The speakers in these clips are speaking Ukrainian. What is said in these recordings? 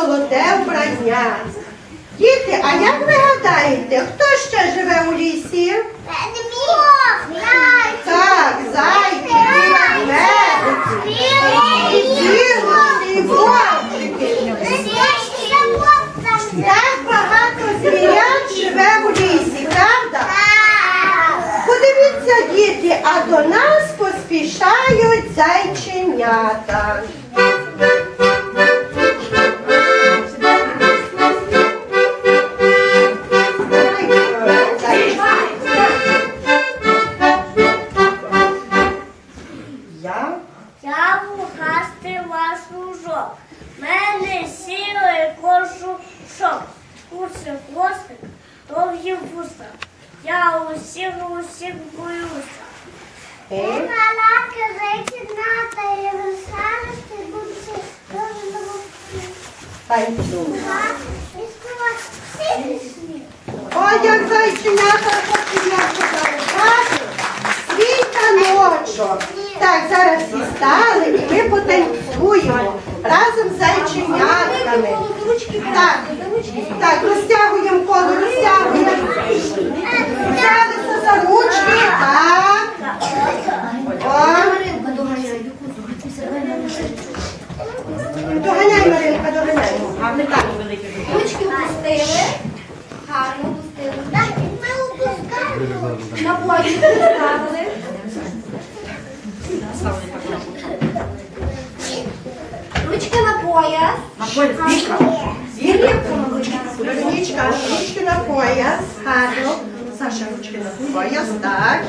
золоте вбрання. Діти, а як ви гадаєте, хто ще живе у лісі? Так, зайчики, ведмедики, і білочки, і вовчики. Так багато звірят живе у лісі, правда? Подивіться, діти, а до нас поспішають зайченята. Довгі вуста. Я усіх усіх боюся. Е? танцюю. Ой, як зайченята хочуть я показати. Свій таночок. Так, зараз дістали і ми потанцюємо разом з зайченятками. Так, так, розтягуємо коло, розтягуємо. Взялися за ручки, так. О, доганяй, Маринка, доганяй. Так. Ручки опустили. Гарно опустили. На пояс поставили. Ручки на пояс. Вероничка, ручки на пояс. Гарно. Саша, ручки на пояс. Так.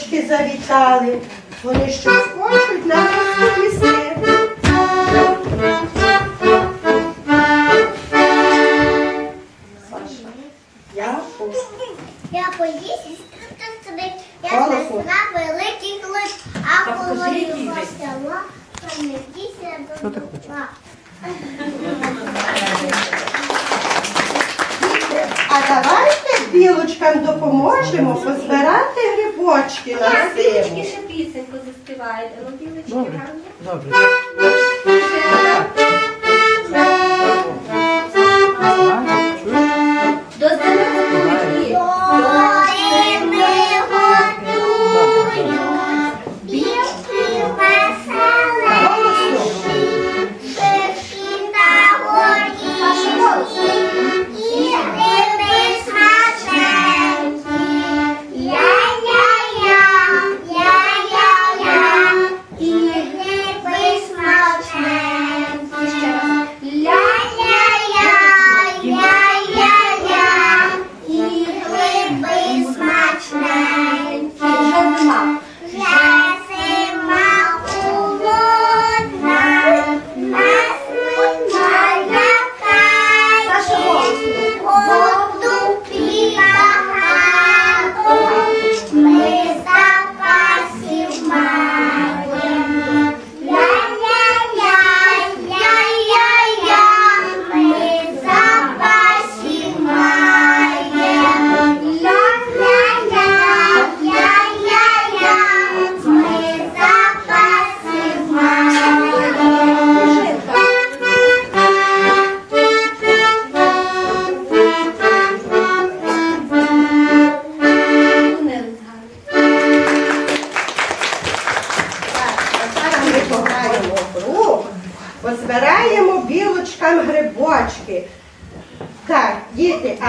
Голубочки завітали, вони щось хочуть на розповісти. Саша, я пуст. І скриптом собі. Я знайшла великий глиб, а коли його стала, до давайте білочкам допоможемо позбирати Білочки на силу. Білочки ще пісеньку заспіваєте. Ну, білочки гарні. Добре.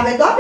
A ver.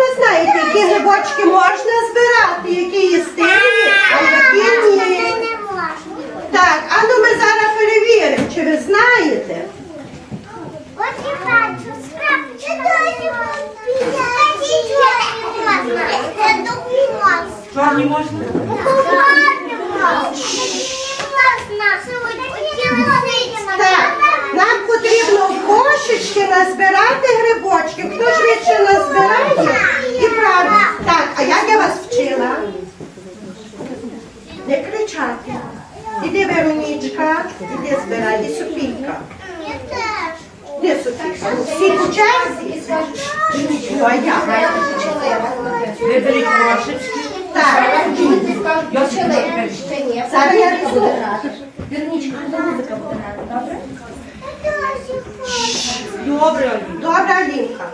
Добре, Олінка. Добре, Олінка.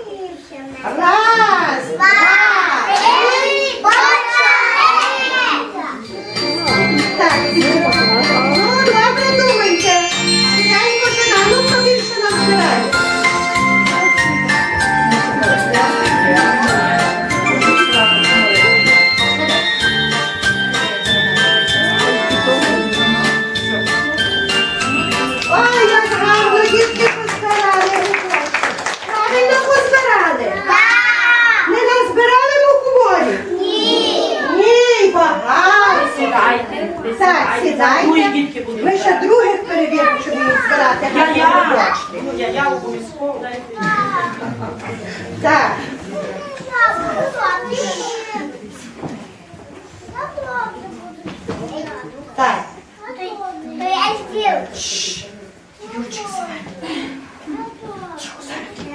Так. Так.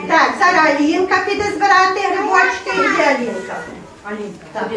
Так, зараз Алінка піде збирати грибочки і Алінка. Алінка. Так.